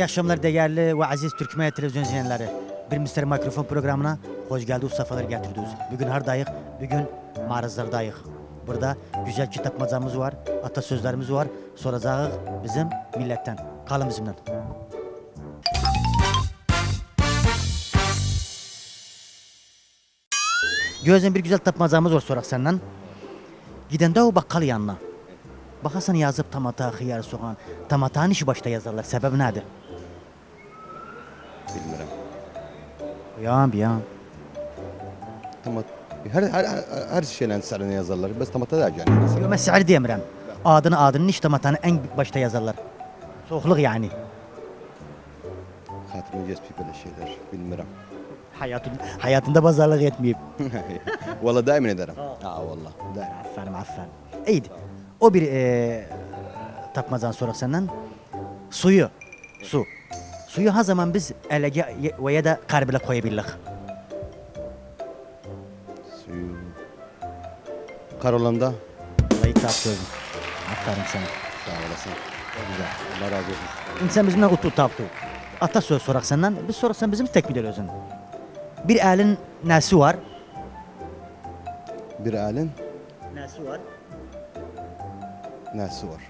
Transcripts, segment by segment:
İyi akşamlar değerli ve aziz Türkmen televizyon izleyenleri. Bir Mister Mikrofon programına hoş geldiniz, sefalar getirdiniz. Bugün hardayıq, bugün marızlardayıq. Burada güzel kitapmacamız var, atasözlerimiz var. Soracağıq bizim milletten. Kalın bizimle. Gözün bir güzel tapmacamız var sorak senden. Gidende o bakkal yanına. Bakasan yazıp tamata, hıyar, soğan. Tamatanın işi başta yazarlar. Sebep nedir? Bilmirəm. Yan bir yan. Hər hər, hər şeylə sərinə yazarlar. Bəs tomata da gəlir. Yo, ben səhər demirəm. Adını adının iş tamatanı en başta yazarlar. Soğuqluq yani. Xatirimə gəzməyib belə şeylər. Bilmirəm. Hayatın, hayatında pazarlık etmeyip. Valla daim edərəm. Ha valla. Daim. Aferin aferin. İyiydi. O bir e, tapmacan sorak senden. Suyu. Su. Suyu her zaman biz elege ve ya da karbile koyabilirlik. Suyu. Qar olanda Vallahi kitap sözüm. Aferin sana. sağ olasın. Güzel. Allah razı olsun. İnsan bizimle utu taptı. Ata söz sorak senden. Biz sorarsan bizim tekmil ediyorsun. Bir elin nesi var? Bir əlin Nesi var? nəsi var?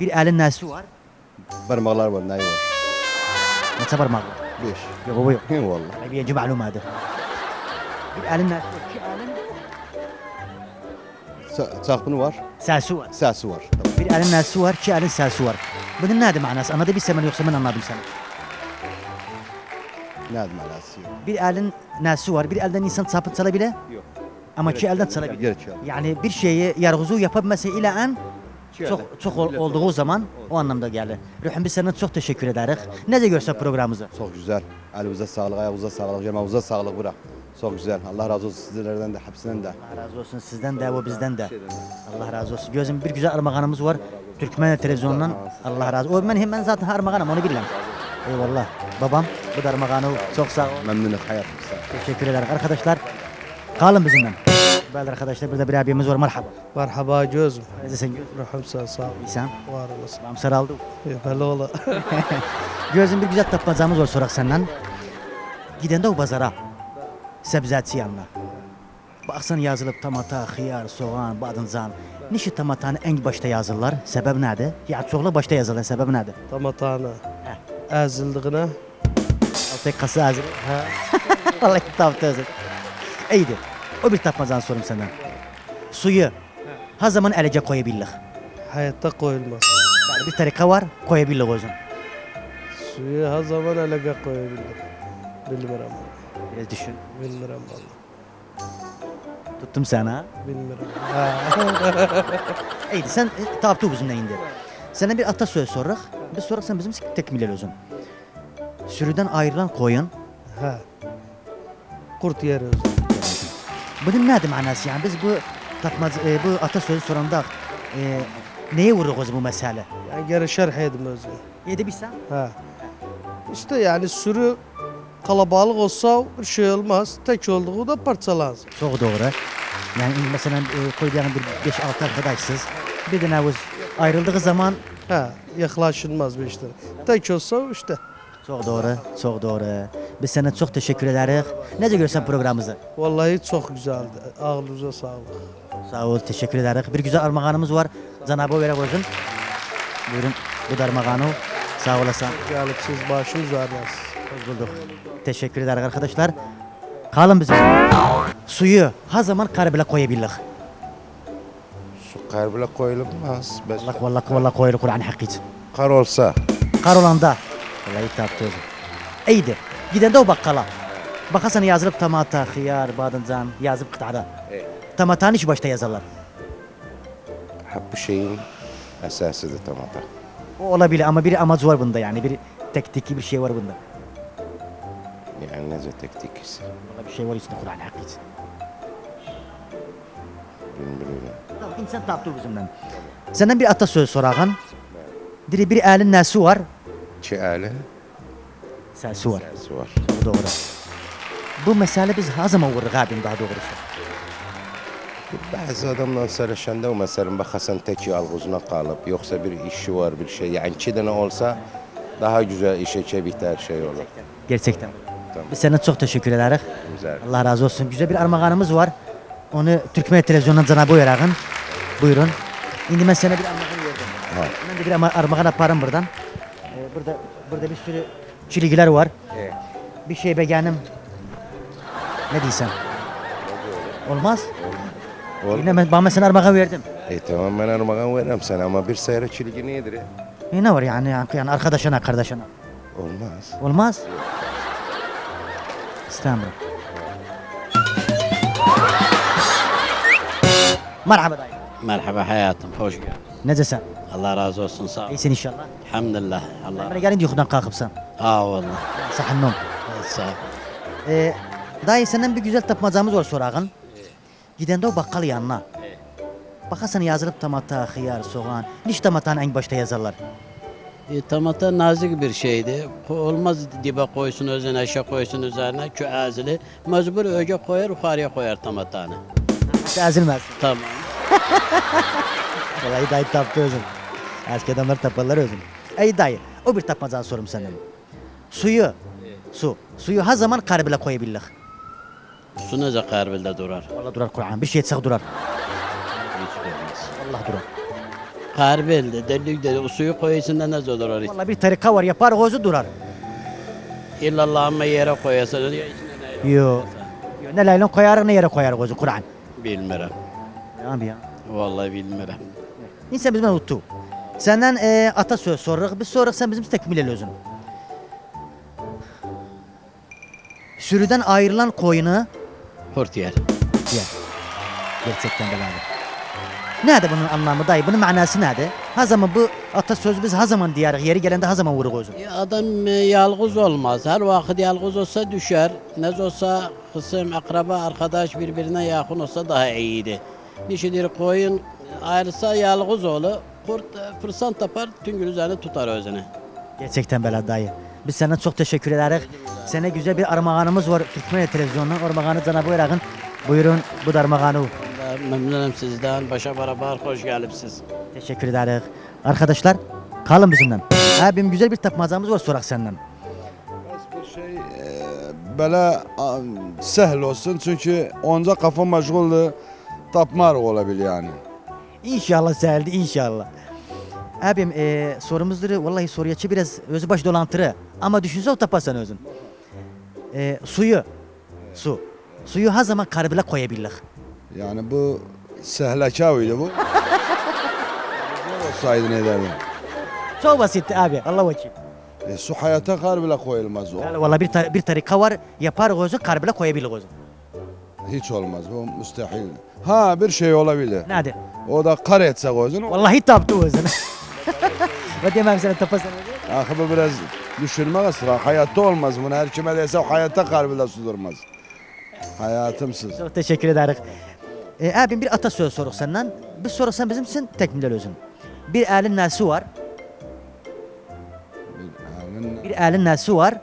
Bir elin nesi var? Barmaqlar var, nəyi var? Parmağı? 5. Yok bu yok. Valla. Bir yeci malum hadi. Bir elin nesi var? Çaxbını var, sesi var. Tamam. Bir elin nesi var? İki elin sesi var. Bunun nedir manası? Anladı bir sen yoksa ben anladım seni. Nədir mənası? Bir elin nesi var? Bir elden insan çapı çalabilir. Yox. Ama iki elden çalabilir. Gerek yok. Yani bir şeyi yargızu yapabilmesi ile en Elden. çok ol- olduğu zaman o anlamda gelir. Ruhum biz sana çok teşekkür ederiz. Necə görsə programımızı. Çox gözəl. Əlinizə sağlıq, ayağınıza sağlıq, yeməğinizə sağlıq bura. Çox gözəl. Allah razı olsun sizlərdən də, hepsindən də. Allah razı olsun sizden de ve bizden de. Allah razı olsun. Gözüm bir güzel armağanımız var. Türkmen televizyonundan Allah razı olsun. O ben hemen zaten armağanım onu bilmem. Eyvallah. Babam bu da armağanı çok sağ ol. Məmnunum həyatınızdan. Teşekkür ederim arkadaşlar. Kalın bizimle. Böyle arkadaşlar burada bir abimiz var. Merhaba. Merhaba gözüm. Neyse sen göz. Ruhum sen sağ ol. İyisən. Var olasın. Babam saraldı. Böyle ola. Gözüm bir güzel tapmacamız var sorak senden. Gidende o pazara. Sebzeci yanına. Baksan yazılıp tamata, xiyar, soğan, badıncan. Nişi tamatanı en başta yazırlar. Sebep nedir? Ya çoğla başta yazırlar. Sebep nedir? Tamatana. Heh. Ezildiğine. Altı kası hazır. Allah kitapta hazır. İyiydi. O bir tapmazan sorum senden. Suyu her zaman elece koyabilirlik. Hayatta koyulmaz. Yani bir tarika var koyabilirlik özün. Suyu her zaman elega koyabildim. Bilmirəm. Biraz düşün. Bilmirəm valla. Tuttum seni ha. Bilmirəm. Ha. İyiydi sen e, taptı bizimle indi. Sana bir atasöz sorarıq. Biz sorarsan bizim tekmil özün. Sürüden ayrılan koyun. ha. Kurt yer özü. Bunun nedir manası yani? Biz bu tapmacı, e, bu atasözü soranda e, neye vuruyoruz bu mesele? Yani geri şerh edim özü. Yedi bilsen. İşte yani sürü kalabalık olsa bir şey olmaz. Tek olduğu da parçalansın. Çok doğru. Yani mesela e, koyduğun bir 5-6 arkadaşsız. Bir de navuz ayrıldığı zaman Ha. Yaklaşılmaz bir işte. Tek olsa işte. çok doğru, çok doğru. Biz sana çok teşekkür ederiz. Nece görsen programımızı. Vallahi çok güzeldi. Ağlınıza sağlık. Sağ ol, teşekkür ederiz. Bir güzel armağanımız var. Cenab-ı Vere bozun. Buyurun, bu da armağanı. Sağ olasın. Gelip siz başınız ağrınız. Hoş bulduk. Teşekkür ederiz arkadaşlar. Kalın bizim. Suyu her zaman karbile koyabilirlik. Su kar bile koyulmaz. Bes Allah vallahi vallahi koyulur Kur'an hakkı için. kar olsa Kar olanda. Vallahi taptı özüm. İyiydi. Gidende o bakkala. Bakasan yazılıp tamata, hıyar, badıncan yazıp kıtada. Evet. Tamatanın işi başta yazarlar. hep bu şeyin esasıdır tamata. O olabilir ama bir amacı var bunda yani. Bir tektiki bir şey var bunda. Yani nece teknikisi. Vallahi bir şey var içinde Kur'an hakkı için. Bilmiyorum. Tamam, insan taptı bizimden. Senden bir atasöz sorağın. Diri bir elin nesi var? Çiğali Sesi var. Çok doğru. Bu mesele biz her zaman vurur abim daha doğrusu. Bazı adamla sarışanda o mesela bakasan tek yalğızına kalıp yoksa bir işi var bir şey yani iki tane olsa Daha güzel işe çevikte her şey olur. Gerçekten. Tamam. Biz sana çok teşekkür ederiz. Güzel. Allah razı olsun. Güzel bir armağanımız var. Onu Türkmen Televizyonu'ndan Cenab-ı Uyarağın. Buyurun. Şimdi ben sana bir armağan verdim. Ha. Ben de bir armağan yaparım buradan. Ee, burada burada bir sürü çilgiler var. Evet. Bir şey beğendim. Ne diysem? Olmaz. Ol. Yine ben, bana sana armağan verdim. E tamam ben armağan veririm sana ama bir seyre çilgi nedir? ya? E ne var yani, yani arkadaşına kardeşine. Olmaz. Olmaz. İstanbul. Merhaba dayı. Merhaba hayatım, hoş geldin. Necesin? Allah razı olsun, sağ ol. İyisin inşallah. Elhamdülillah, Allah. Bana gelin yukarıdan kalkıpsan. Aa vallahi, Sahannom. sağ ol. Ee, dayı senden bir güzel tapmacamız var sorağın. Gidende o bakkal yanına. Bakarsan yazılıp tamata, hıyar, soğan. Niş tamatanı en başta yazarlar. E, tamata nazik bir şeydi. Olmaz dibe koysun özüne, aşağı koysun üzerine, kü azili. Mecbur öge koyar, yukarıya koyar tamatanı. Ezilmez. Tamam. Vallahi dayı taptı özün. Eski adamlar taparlar özün. Ey dayı, o bir tapmacanı sorum senden. Suyu, su. Suyu her zaman karbile koyabilirlik. Su nece karbilde durar? Vallahi durar Kur'an. Bir şey etsek durar. Hiç bilmez. Allah durar. Karbilde, delik dedi, o suyu koyuyorsun da nece durar hiç. Vallahi bir tarika var yapar gözü durar. İllallah ama yere koyasın. ya içine ne- Yo. Yo, Ne laylon koyar ne yere koyar gözü Kur'an. Bilmiyorum. Ne abi ya? Vallahi bilmiyorum. Neyse biz ben unuttu. Senden e, atasöz sorarız. Biz sorarız sen bizim tekmil el özün. Sürüden ayrılan koyunu Kurt yer. diye. Gerçekten de abi. Nerede bunun anlamı dayı? Bunun manası nerede? Ha zaman bu atasöz biz ha zaman diyarız. Yeri gelende ha zaman vurur özün. Ya Adam e, yalğız olmaz. Her vakit yalğız olsa düşer. Ne olsa kısım, akraba, arkadaş birbirine yakın olsa daha iyiydi. Nişidir koyun ayrılsa yalğız olur. Kurt e, fırsat tapar, tüngül üzerine tutar özüne. Gerçekten bela dayı. Biz sana çok teşekkür ederiz. Sana güzel bir armağanımız var Türkmen Televizyonu'ndan. Armağanı Cenab-ı Uyarağın. Buyurun bu da armağanı. Memnunum sizden. Başa beraber hoş geldiniz. Teşekkür ederiz. Arkadaşlar kalın bizimle. Abim güzel bir tapmacamız var sorak senden. bir şey böyle sehl olsun çünkü onca kafa meşguldü tapmar olabilir yani. İnşallah seheldi inşallah. Abim e, sorumuzdur vallahi soruyaçı biraz özü baş dolantırı. Ama düşünse o taparsan özün. E, suyu. Su. Suyu her zaman karbile koyabilirlik. Yani bu sehlekavıydı bu. Zor olsaydı ne derdim. Çok basitti abi. Allah vekil. E, su hayata karbile koyulmaz o. Yani vallahi bir, tar- bir tarika var. Yapar gözü karbile koyabilir gözü. Hiç olmaz bu müstehil. Ha bir şey olabilir. Nerede? O da kar etse gözünü. Vallahi taptı gözünü. Ve demem sana taparsan Akı bu biraz düşünme ısrar. Hayatta olmaz bunu. Her kime dese o hayatta karbile su durmaz. Hayatımsız. Çok teşekkür ederiz. E, abim bir atasöz soruk senden. Bir sorarsan bizim için tekmiler özün. Bir elin nesi var? Bir elin nesi var?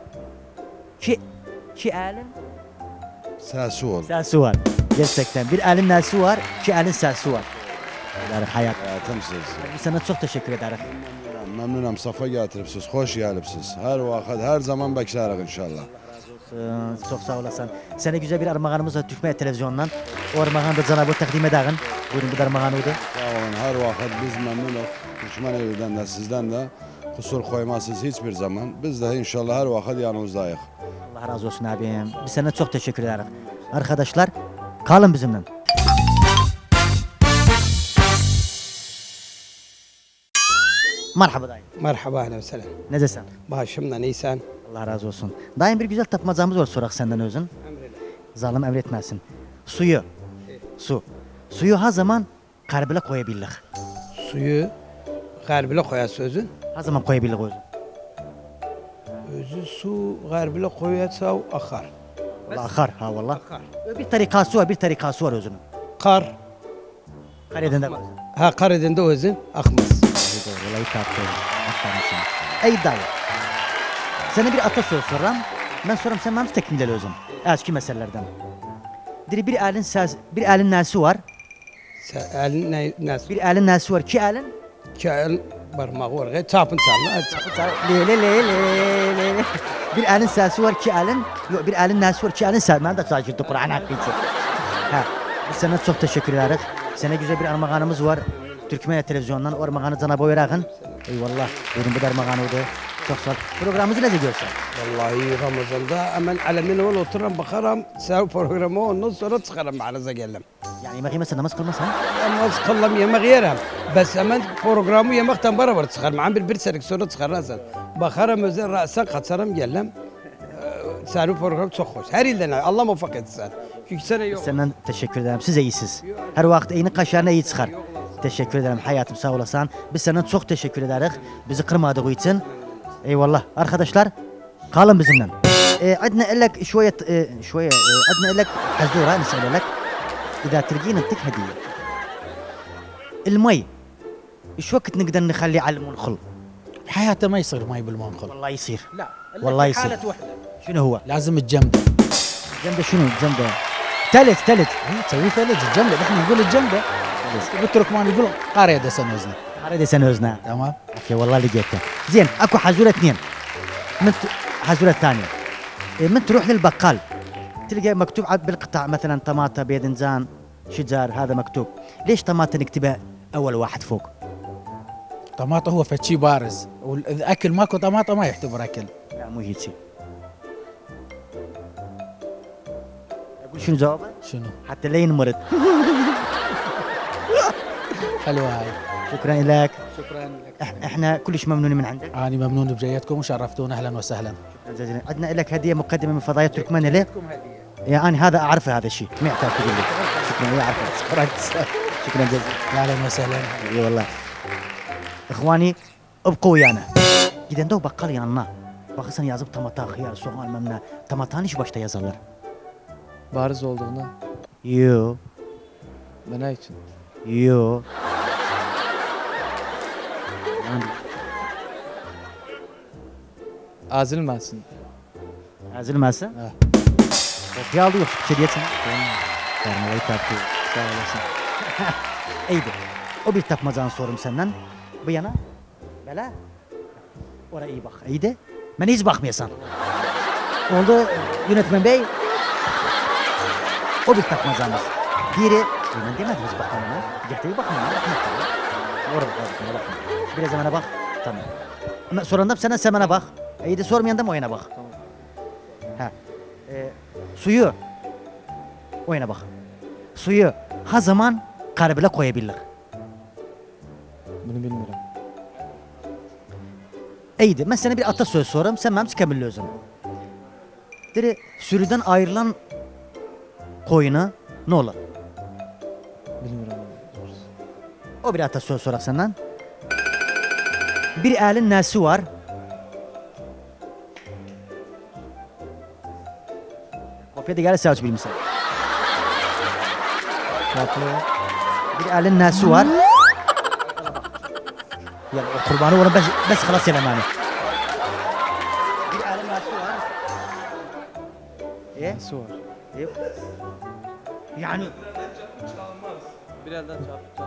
Ki, ki elin sesi ol. sesi var. Gerçekten bir elin nesi var? Ki elin sesi var. Yani hayat. Hayatımsız. Biz sana çok teşekkür ederiz. Memnunum safa getiripsiz, hoş gelipsiz. Her vakit, her zaman beklerik inşallah. Çok sağ olasın. Sana güzel bir armağanımız var Türkmen Televizyonu'ndan. O armağanı da Cenab-ı takdim ederim. Buyurun bu da armağanıydı. Sağ olun, her vakit biz memnunuz. Türkmen evinden de sizden de kusur koymasız hiçbir zaman. Biz de inşallah her vakit yanınızdayız. Allah razı olsun abim. Biz sana çok teşekkür ederiz. Arkadaşlar kalın bizimle. Merhaba dayı. Merhaba ahlen selam. Necesin? Başımdan iyisen. Allah razı olsun. Dayım bir güzel tapmacamız var sorak senden özün. Zalim emretmesin. Suyu. Su. Suyu her zaman karbile koyabilirlik. Suyu garbile koyar sözün. Her zaman koyabilirlik özün. Özü su garbile koyarsa akar. Valla akar ha valla. Akar. Bir tarikası var bir tarikası var özünün. Kar. Kareden de Ha kar edinde özün akmaz. Aferin sana. Ey dayı. Sana bir atasöz soram. Ben soram sen bana tekmil özün. Eski meselelerden. Diri bir elin ses, bir elin nesi var? Sen elin ne, nasıl? Bir elin nesi var? Ki elin? Ki el Barmağı oraya çapın çalma. Hadi. Le le le le le. Bir elin sesi var, iki elin, yok bir elin nesi var, iki elin sesi. Ben de şaşırdım Kur'an hakkı için. Ha, biz sana çok teşekkür ederiz. Sana güzel bir armağanımız var. Türkmen televizyondan o armağanı sana boy verin. Eyvallah. Buyurun bu da armağanı oldu. Çok sağ ol. Programımızı ne görsen? Vallahi Ramazan'da hemen elimin ol oturan bakarım. Sev programı ondan sonra çıkarım mağaza geldim. Yani yemek yemezsen namaz kılmazsan. Namaz kıllam yemek yerim. Bes hemen programı yemekten beraber çıkarım. Hemen bir bir serik sonra çıkarırsın. Bakarım özel ra'sen kaçarım geldim. Ee, Senin program çok hoş. Her ilden Allah muvaffak etsin. Sana yok. Senden teşekkür ederim. Siz iyisiniz. Her vakit iyinin kaşarına iyi çıkar. Teşekkür ederim hayatım sağ olasın. Biz senden çok teşekkür ederiz. Bizi kırmadığı için. Eyvallah. Arkadaşlar kalın bizimle. Ee, عندنا لك شوية آه، شوية آه، عندنا لك حزورة نسأل لك إذا تلقينا نعطيك هدية. المي إيش وقت نقدر نخليه على المنخل؟ بحياته ما يصير ماي بالمنخل والله يصير لا والله يصير حالة واحدة شنو هو؟ لازم الجمدة جنبه شنو؟ تلت تلت هي تسوي ثلج الجمدة إحنا نقول الجمدة بالتركمان يقول قارية دسن وزنه هذا سنوزنا تمام. أوكي والله لقيته. زين أكو حزورة اثنين. من. حزورة الثانية إيه، من تروح للبقال. تلقى مكتوب عاد بالقطع مثلا طماطة بيدنزان شجار هذا مكتوب. ليش طماطة نكتبها أول واحد فوق؟ طماطة هو فتشي بارز. واذا اكل ماكو طماطة ما يعتبر أكل. لا مو هيك أقول شنو جوابه؟ شنو؟ حتى لا ينمرض حلوة هاي. شكرا لك. شكرا لك. إحنا كلش ممنونين من عندك. أنا ممنون بجيتكم وشرفتونا. أهلا وسهلا. شكراً جزيلا عندنا لك هدية مقدمة من فضائيه تركمان ليه؟ يا أنا هذا أعرفه هذا الشيء. سمعته تقول لي. شكرا. يا اعرفه شكرا. جزيلا. أهلا وسهلا. إي والله. إخواني ابقوا ويانا. gidende o bakkal yanına. Bakırsan yazıp tamata, hıyar, soğan, memne. Tamatan iş başta yazarlar. Bariz olduğuna Yo, ve ne için? yo. Azilmesin. ezilmezse. Ha. Kopya aldı yoksa bir şey diyesin. Vermeyi taktı. Sağ olasın. İyiydi. O bir tapmazanı sorum senden. Bu yana. Böyle. Oraya iyi bak. İyiydi. Ben hiç bakmıyorsan. Oldu yönetmen bey. O bir tapmazamız. Biri. Ben demedim hiç bakmam ona. Getirip bakmam. Orada bakma. Biraz zamana bak. Tamam. Ama sorandan sana sen bana bak. İyi de sormayandan o yana bak. Ha. Ee, suyu oyuna bak. Suyu ha zaman karbile koyabilir. Bunu bilmiyorum. İyiydi. Ben sana bir atasöz sorayım. Sen benim çıkamıyorsun. Dedi sürüden ayrılan koyuna ne olur? Bilmiyorum. O bir atasöz sorak senden. Bir elin nesi var? Kopya da gelirse aç. Kapı. Bir elin nesi var? Ya kurbanı onu bes, bes halas yelemani. Bir elin nesi var? E? Nasıl var? e? Yani Bir elden çalmaz.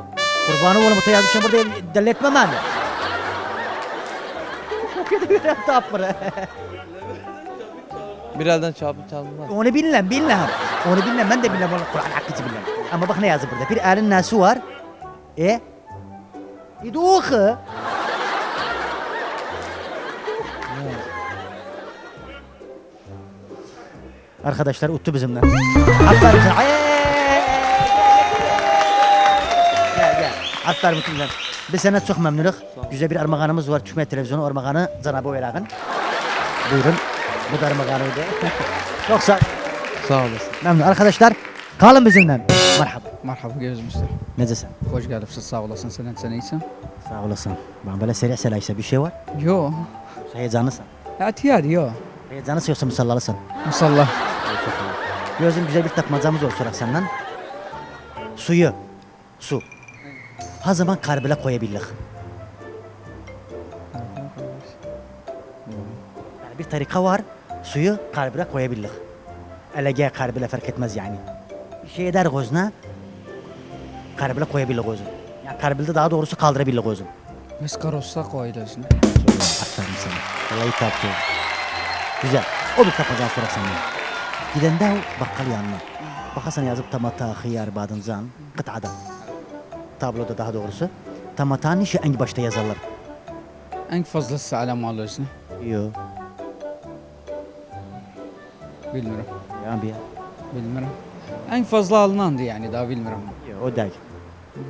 Kurbanı onu mutlu yazmışım burada delletme mani. Kopya da göre tapır. Bir elden çarpı çalmaz. Onu bilmem, bilmem. Onu bilmem, ben de bilmem. Onu Kur'an hakkıcı bilmem. Ama bak ne yazıyor burada. Bir elin nesi var? E? İduğu. Arkadaşlar uttu bizimle. Aferin sana. Aferin bizimle. Biz senden çok memnunuz. Güzel bir armağanımız var. Türkmen Televizyonu armağanı Cenab-ı Verak'ın. Buyurun. Bu da armağanıydı. çok sağ Sağ olasın. Memnun. Arkadaşlar kalın bizimle. Merhaba. Merhaba Göz Mustafa. Necesin? Hoş geldin. Sağ olasın. Sen sen iyisin. Sağ olasın. Ben böyle seri selaysa bir şey var. Yo. Heyecanlısın. Atiyar yo. Heyecanlısın yoksa musallalısın. Musalla. Gözüm güzel bir tapmacamız var sorak senden. Suyu. Su. Ha zaman karbile koyabilir. Yani bir tarika var. Suyu karbile koyabilir. Elege karbile fark etmez yani. Şey eder gözüne. Karbile koyabilir gözün. Yani karbilde daha doğrusu kaldırabilir gözün. Biz karossa koyuyorsun. Aferin sana. Vallahi taptı. Güzel. O bir tapacağın sonra senden. Gidende bakkal yanına. Bakarsan yazıp tamata, hıyar, badımcan, kıtada. Tabloda daha doğrusu. Tamatanın işi en başta yazarlar. En fazlası alem alıyorsun. Yo. Bilmiyorum. Ya bir Bilmiyorum. En fazla alınandı yani daha bilmiyorum. Yo, o değil.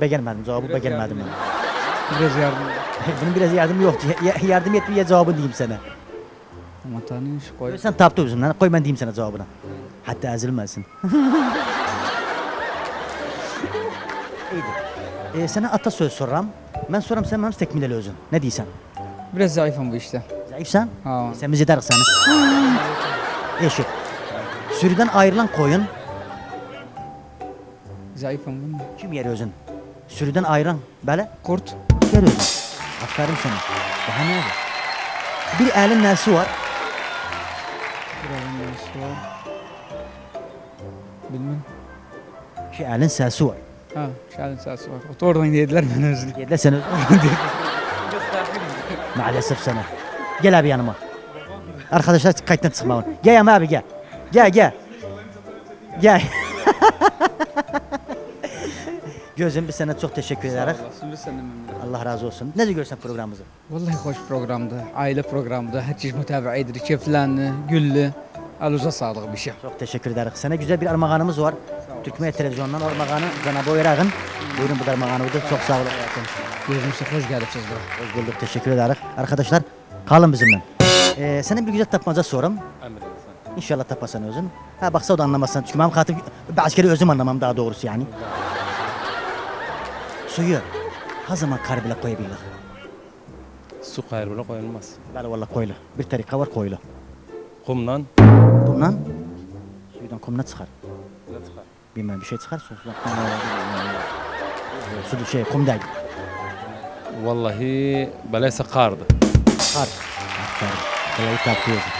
Beğenmedim cevabı Biraz beğenmedim. yardım ben. Biraz yardım. Bunun biraz yardım yok. Ya- yardım etmeye cevabını diyeyim sana. Ama tanış koy. Sen taptı özümden. Koy ben diyeyim sana cevabını. Hatta ezilmesin. Ee, sana atasöz soram. Ben soram sen bana tekmileli özün. Ne diysen? Biraz zayıfım bu işte. Zayıfsan? Ha. Sen biz ederiz seni. Eşit. Sürüden ayrılan koyun Zayıfım bu. kim yer özün? Sürüden ayıran böyle Kurt. yer özün. Aferin sana. Daha ne olur? Bir elin nesi var? Kralın nesi var? Bilmem. Ki elin sesi var. Ha, şahane sesi var. Otu oradan yediler beni özlü. Yediler seni. Maalesef sana. Gel abi yanıma. Arkadaşlar kayıttan çıkma. Gel ama abi gel. Gel gel. Gel. Gözüm biz sana çok teşekkür ederiz. Biz senden memnunum. Allah razı olsun. Ne görsen programımızı? Vallahi hoş programdı. Aile programdı. Her çeşit mütevaiydir. Keyiflendi, güllü. Aluza sağlık bir şey. Çok teşekkür ederiz. Sana güzel bir armağanımız var. Türkmen Televizyon'dan armağanı Cenab-ı Oyrağın. Buyurun bu da armağanı budur. Çok sağ olun. Gözümüze hoş geldiniz. Hoş bulduk. Teşekkür ederiz. Arkadaşlar kalın bizimle. Ee, sana bir güzel tapmaca sorum. İnşallah tapasan özün. Ha baksa o da anlamazsan. Çünkü ben katip kere özüm anlamam daha doğrusu yani. Suyu ha zaman karbile koyabilir. Su kaybına koyulmaz. Böyle valla koyla. Bir tarika var koyla. Kumdan Bundan suyudan kum ne çıkar? Bilmem bir şey çıkar. Sudan kum Su şey kum değil. vallahi belaysa kardı. Kar. Aferin. Kolayı tapıyorsun.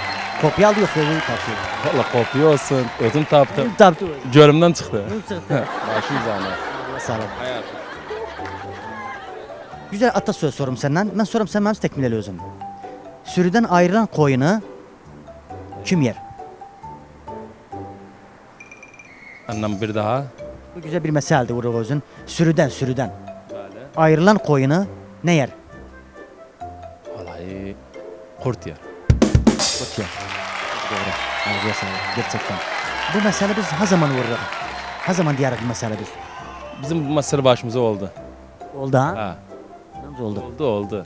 Kopya alıyor sözünü tapıyor. Vallahi kopuyor olsun. Ödüm taptım. Taptı. Gölümden çıktı. Çıktı. Başı zahmet. Sağ olun. Hayat. Güzel atasöz sorum senden. Ben sorum sen benim tekmileli özüm. Sürüden ayrılan koyunu kim yer? Annem bir daha. Bu güzel bir meseldi vurur özün. Sürüden sürüden. Ayrılan koyunu ne yer? Vallahi kurt yer. Kurt yer. Doğru. Ağzıya sağlık. Gerçekten. Bu mesele biz ha zaman vururuz. Ha zaman diyarız bu mesele biz. Bizim bu mesele başımıza oldu. Oldu ha? Ha. Nasıl oldu? Oldu oldu.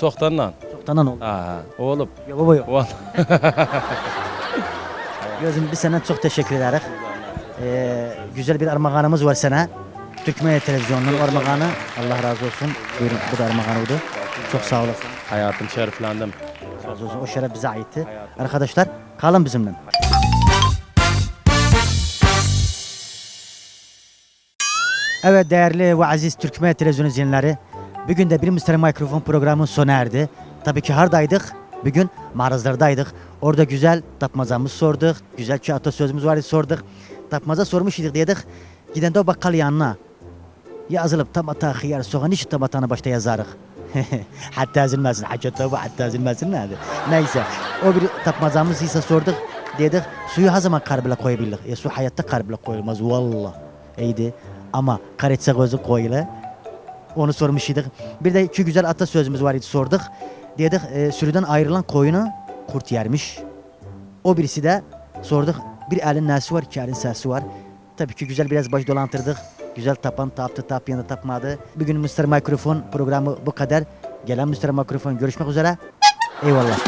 Çoktandan. Çoktandan oldu. Ha ha. Olup. Yok baba yok. Vallahi. Gözüm biz sana çok teşekkür ederiz. Ee, güzel bir armağanımız var sana. Türkmen Televizyonu'nun armağanı. Allah razı olsun. Buyurun bu da armağanı oldu. Çok sağ olasın. Hayatım şereflendim. Razı olsun. O şeref bize aitti. Arkadaşlar kalın bizimle. Evet değerli ve aziz Türkmen Televizyonu izleyenleri. Bugün de bir Mr. Mikrofon programının sona erdi. Tabii ki hardaydık. Bugün mağazalardaydık. Orada güzel tapmazamız sorduk. Güzel ki atasözümüz vardı sorduk. Tapmaza sormuş idik dedik. Giden de o bakkal yanına. Yazılıp tamata, hıyar, soğan işi tamatanı başta yazarıq. hatta ezilmesin. Hacı tabi hatta ezilmesin? Neyse. O bir tapmazamız ise sorduk. Dedik suyu her zaman karbile koyabilir. E, su hayatta karbile koyulmaz. Valla. İyiydi. Ama karetsa gözü koyula. Onu sormuş idik. Bir de iki güzel atasözümüz var idi sorduk. Dedik e, sürüden ayrılan koyunu kurt yermiş. O birisi de sorduk. Bir elin nesi var, iki elin sesi var. Tabii ki güzel biraz baş dolantırdık. Güzel tapan taptı, tapmayan da tapmadı. Bugün Mr. Mikrofon programı bu kadar. Gelen Mr. Mikrofon görüşmek üzere. Eyvallah.